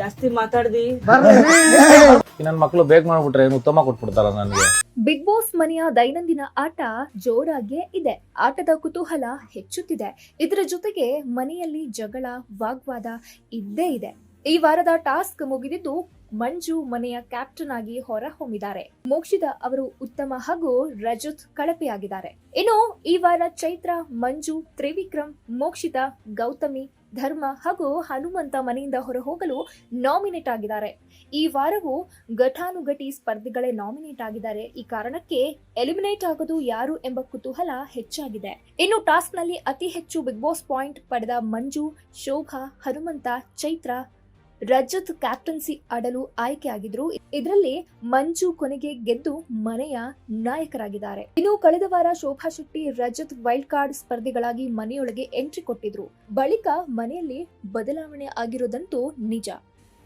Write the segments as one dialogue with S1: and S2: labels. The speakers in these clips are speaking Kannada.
S1: ಜಾಸ್ತಿ ಮಾತಾಡ್ದಿ.
S2: ನನ್ನ ಮಕ್ಕಳು ಬೇಗ ಮಾಡ್ಬಿಟ್ರೆ ಏನು ಉತ್ತಮ ಕೊಟ್ಬಿಡ್ತಾರ ನನಗೆ.
S3: ಬಿಗ್ ಬಾಸ್ ಮನೆಯ ದೈನಂದಿನ ಆಟ ಜೋರಾಗಿಯೇ ಇದೆ. ಆಟದ ಕುತೂಹಲ ಹೆಚ್ಚುತ್ತಿದೆ. ಇದರ ಜೊತೆಗೆ ಮನೆಯಲ್ಲಿ ಜಗಳ ವಾಗ್ವಾದ ಇದ್ದೇ ಇದೆ. ಈ ವಾರದ ಟಾಸ್ಕ್ ಮುಗಿದಿದ್ದು ಮಂಜು ಮನೆಯ ಕ್ಯಾಪ್ಟನ್ ಆಗಿ ಹೊರಹೊಮ್ಮಿದ್ದಾರೆ. ಮೋಕ್ಷಿತ ಅವರು ಉತ್ತಮ ಹಾಗೂ ರಜತ್ ಕಳಪೆಯಾಗಿದ್ದಾರೆ. ಇನ್ನು ಈ ವಾರ ಚೈತ್ರ ಮಂಜು ತ್ರಿವಿಕ್ರಮ್ ಮೋಕ್ಷಿತ ಗೌತಮಿ ಧರ್ಮ ಹಾಗೂ ಹನುಮಂತ ಮನೆಯಿಂದ ಹೊರಹೋಗಲು ನಾಮಿನೇಟ್ ಆಗಿದ್ದಾರೆ. ಈ ವಾರವೂ ಘಟಾನುಘಟಿ ಸ್ಪರ್ಧಿಗಳೇ ನಾಮಿನೇಟ್ ಆಗಿದ್ದಾರೆ. ಈ ಕಾರಣಕ್ಕೆ ಎಲಿಮಿನೇಟ್ ಆಗೋದು ಯಾರು ಎಂಬ ಕುತೂಹಲ ಹೆಚ್ಚಾಗಿದೆ. ಇನ್ನು ಟಾಸ್ಕ್ನಲ್ಲಿ ಅತಿ ಹೆಚ್ಚು ಬಿಗ್ ಬಾಸ್ ಪಾಯಿಂಟ್ ಪಡೆದ ಮಂಜು, ಶೋಭಾ, ಹನುಮಂತ, ಚೈತ್ರ ರಜತ್ ಕ್ಯಾಪ್ಟನ್ಸಿ ಆಡಲು ಆಯ್ಕೆಯಾಗಿದ್ರು. ಇದರಲ್ಲಿ ಮಂಜು ಕೊನೆಗೆ ಗೆದ್ದು ಮನೆಯ ನಾಯಕರಾಗಿದ್ದಾರೆ. ಇನ್ನು ಕಳೆದ ವಾರ ಶೋಭಾ ಶೆಟ್ಟಿ ರಜತ್ ವೈಲ್ಡ್ ಕಾರ್ಡ್ ಸ್ಪರ್ಧಿಗಳಾಗಿ ಮನೆಯೊಳಗೆ ಎಂಟ್ರಿ ಕೊಟ್ಟಿದ್ರು. ಬಳಿಕ ಮನೆಯಲ್ಲಿ ಬದಲಾವಣೆ ಆಗಿರೋದಂತೂ ನಿಜ.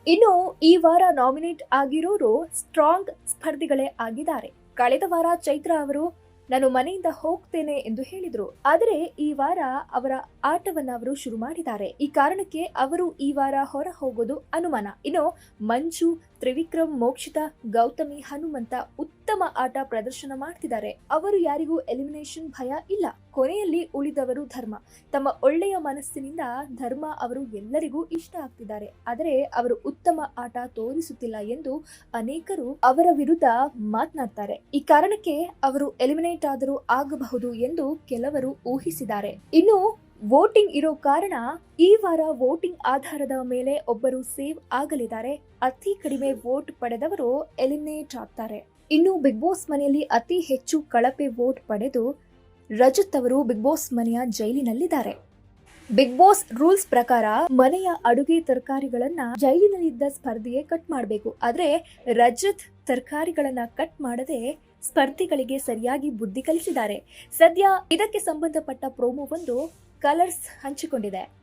S3: ಇನ್ನು ಈ ವಾರ ನಾಮಿನೇಟ್ ಆಗಿರೋರು ಸ್ಟ್ರಾಂಗ್ ಸ್ಪರ್ಧಿಗಳೇ ಆಗಿದ್ದಾರೆ. ಕಳೆದ ವಾರ ಚೈತ್ರ ಅವರು ನಾನು ಮನೆಯಿಂದ ಹೋಗ್ತೇನೆ ಎಂದು ಹೇಳಿದ್ರು. ಆದರೆ ಈ ವಾರ ಅವರ ಆಟವನ್ನ ಅವರು ಶುರು ಮಾಡಿದ್ದಾರೆ. ಈ ಕಾರಣಕ್ಕೆ ಅವರು ಈ ವಾರ ಹೊರ ಹೋಗೋದು ಅನುಮಾನ. ಇನ್ನು ಮಂಜು, ತ್ರಿವಿಕ್ರಮ್, ಮೋಕ್ಷಿತ, ಗೌತಮಿ, ಹನುಮಂತ ಉತ್ತಮ ಆಟ ಪ್ರದರ್ಶನ ಮಾಡ್ತಿದ್ದಾರೆ. ಅವರು ಯಾರಿಗೂ ಎಲಿಮಿನೇಷನ್ ಭಯ ಇಲ್ಲ. ಕೊನೆಯಲ್ಲಿ ಉಳಿದವರು ಧರ್ಮ. ತಮ್ಮ ಒಳ್ಳೆಯ ಮನಸ್ಸಿನಿಂದ ಧರ್ಮ ಅವರು ಎಲ್ಲರಿಗೂ ಇಷ್ಟ ಆಗ್ತಿದ್ದಾರೆ. ಆದರೆ ಅವರು ಉತ್ತಮ ಆಟ ತೋರಿಸುತ್ತಿಲ್ಲ ಎಂದು ಅನೇಕರು ಅವರ ವಿರುದ್ಧ ಮಾತನಾಡ್ತಾರೆ. ಈ ಕಾರಣಕ್ಕೆ ಅವರು ಎಲಿಮಿನೇಟ್ ಆದರೂ ಆಗಬಹುದು ಎಂದು ಕೆಲವರು ಊಹಿಸಿದ್ದಾರೆ. ಇನ್ನು ವೋಟಿಂಗ್ ಇರೋ ಕಾರಣ ಈ ವಾರ ವೋಟಿಂಗ್ ಆಧಾರದ ಮೇಲೆ ಒಬ್ಬರು ಸೇವ್ ಆಗಲಿದ್ದಾರೆ. ಅತಿ ಕಡಿಮೆ ವೋಟ್ ಪಡೆದವರು ಎಲಿಮಿನೇಟ್ ಆಗ್ತಾರೆ. ಇನ್ನು ಬಿಗ್ ಬಾಸ್ ಮನೆಯಲ್ಲಿ ಅತಿ ಹೆಚ್ಚು ಕಳಪೆ ವೋಟ್ ಪಡೆದು ರಜತ್ ಅವರು ಬಿಗ್ ಬಾಸ್ ಮನೆಯ ಜೈಲಿನಲ್ಲಿದ್ದಾರೆ. ಬಿಗ್ ಬಾಸ್ ರೂಲ್ಸ್ ಪ್ರಕಾರ ಮನೆಯ ಅಡುಗೆ ತರಕಾರಿಗಳನ್ನ ಜೈಲಿನಲ್ಲಿದ್ದ ಸ್ಪರ್ಧೆಯೇ ಕಟ್ ಮಾಡಬೇಕು. ಆದ್ರೆ ರಜತ್ ತರಕಾರಿಗಳನ್ನ ಕಟ್ ಮಾಡದೆ ಸ್ಪರ್ಧಿಗಳಿಗೆ ಸರಿಯಾಗಿ ಬುದ್ಧಿ ಕಲಿಸಿದ್ದಾರೆ. ಸದ್ಯ ಇದಕ್ಕೆ ಸಂಬಂಧಪಟ್ಟ ಪ್ರೋಮೋ ಒಂದು ಕಲರ್ಸ್ ಹಂಚಿಕೊಂಡಿದೆ.